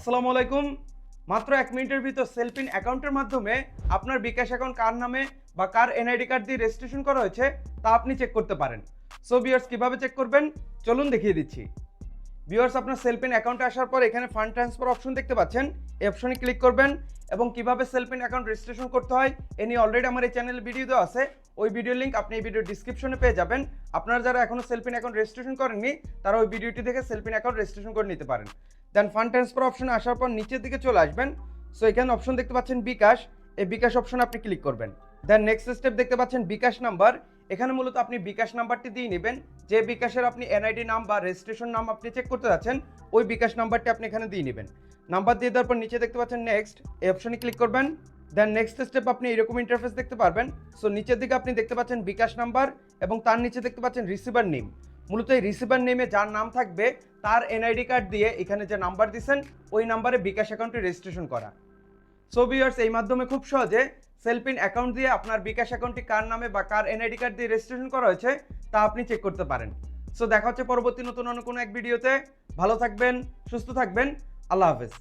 আসসালামু আলাইকুম। মাত্র এক মিনিটের ভিতর সেলফিন অ্যাকাউন্টের মাধ্যমে আপনার বিকাশ অ্যাকাউন্ট কার নামে বা কার এনআইডি কার্ড দিয়ে রেজিস্ট্রেশন করা হয়েছে তা আপনি চেক করতে পারেন। সো বিয়ার্স কীভাবে চেক করবেন? চলুন দেখিয়ে দিচ্ছি। ভিউয়ার্স আপনার সেলফিন অ্যাকাউন্টে আসার পর এখানে ফান্ড ট্রান্সফার অপশন দেখতে পাচ্ছেন। এই অপশনে ক্লিক করবেন এবং কীভাবে সেলফিন অ্যাকাউন্ট রেজিস্ট্রেশন করতে হয়, এ নিয়ে অলরেডি আমার এই চ্যানেলে ভিডিও দেওয়া আছে। ওই ভিডিও লিঙ্ক আপনি এই ভিডিও ডিসক্রিপশনে পেয়ে যাবেন। আপনারা যারা এখনও সেলফিন অ্যাকাউন্ট রেজিস্ট্রেশন করেননি, তারা ওই ভিডিওটি দেখে সেলফিন অ্যাকাউন্ট রেজিস্ট্রেশন করে নিতে পারেন। দেন ফান্ড ট্রান্সফার অপশনে আসার পর নিচের দিকে চলে আসবেন। সো এখানে অপশন দেখতে পাচ্ছেন বিকাশ। এই বিকাশ অপশনে আপনি ক্লিক করবেন। দেন নেক্সট স্টেপ দেখতে পাচ্ছেন বিকাশ নাম্বার এখানে মূলত আপনি বিকাশ নাম্বারটি দিয়ে নেবেন। যে বিকাশের আপনি এনআইডি নাম বা রেজিস্ট্রেশন নাম আপনি চেক করতে যাচ্ছেন, ওই বিকাশ নাম্বারটি আপনি এখানে দিয়ে নেবেন। নাম্বার দিয়ে দেওয়ার পর নিচে দেখতে পাচ্ছেন নেক্সট এই অপশনে ক্লিক করবেন। দেন নেক্সট স্টেপ আপনি এরকম ইন্টারফেস দেখতে পারবেন। সো নিচের দিকে আপনি দেখতে পাচ্ছেন বিকাশ নাম্বার এবং তার নিচে দেখতে পাচ্ছেন রিসিভার নেম মূলত এই রিসিভার নেমে যার নাম থাকবে, তার এনআইডি কার্ড দিয়ে এখানে যে নাম্বার দিয়েছেন ওই নাম্বারে বিকাশ অ্যাকাউন্টে রেজিস্ট্রেশন করা। সো ভিউয়ার্স এই মাধ্যমে খুব সহজে সেলফিন অ্যাকাউন্ট দিয়ে আপনার বিকাশ অ্যাকাউন্টটি কার নামে বা কার এনআইডি কার্ড দিয়ে রেজিস্ট্রেশন করা হয়েছে, তা আপনি চেক করতে পারেন। সো দেখা হচ্ছে পরবর্তী নতুন অন্য কোনো এক ভিডিওতে ভালো থাকবেন, সুস্থ থাকবেন। আল্লাহ হাফেজ।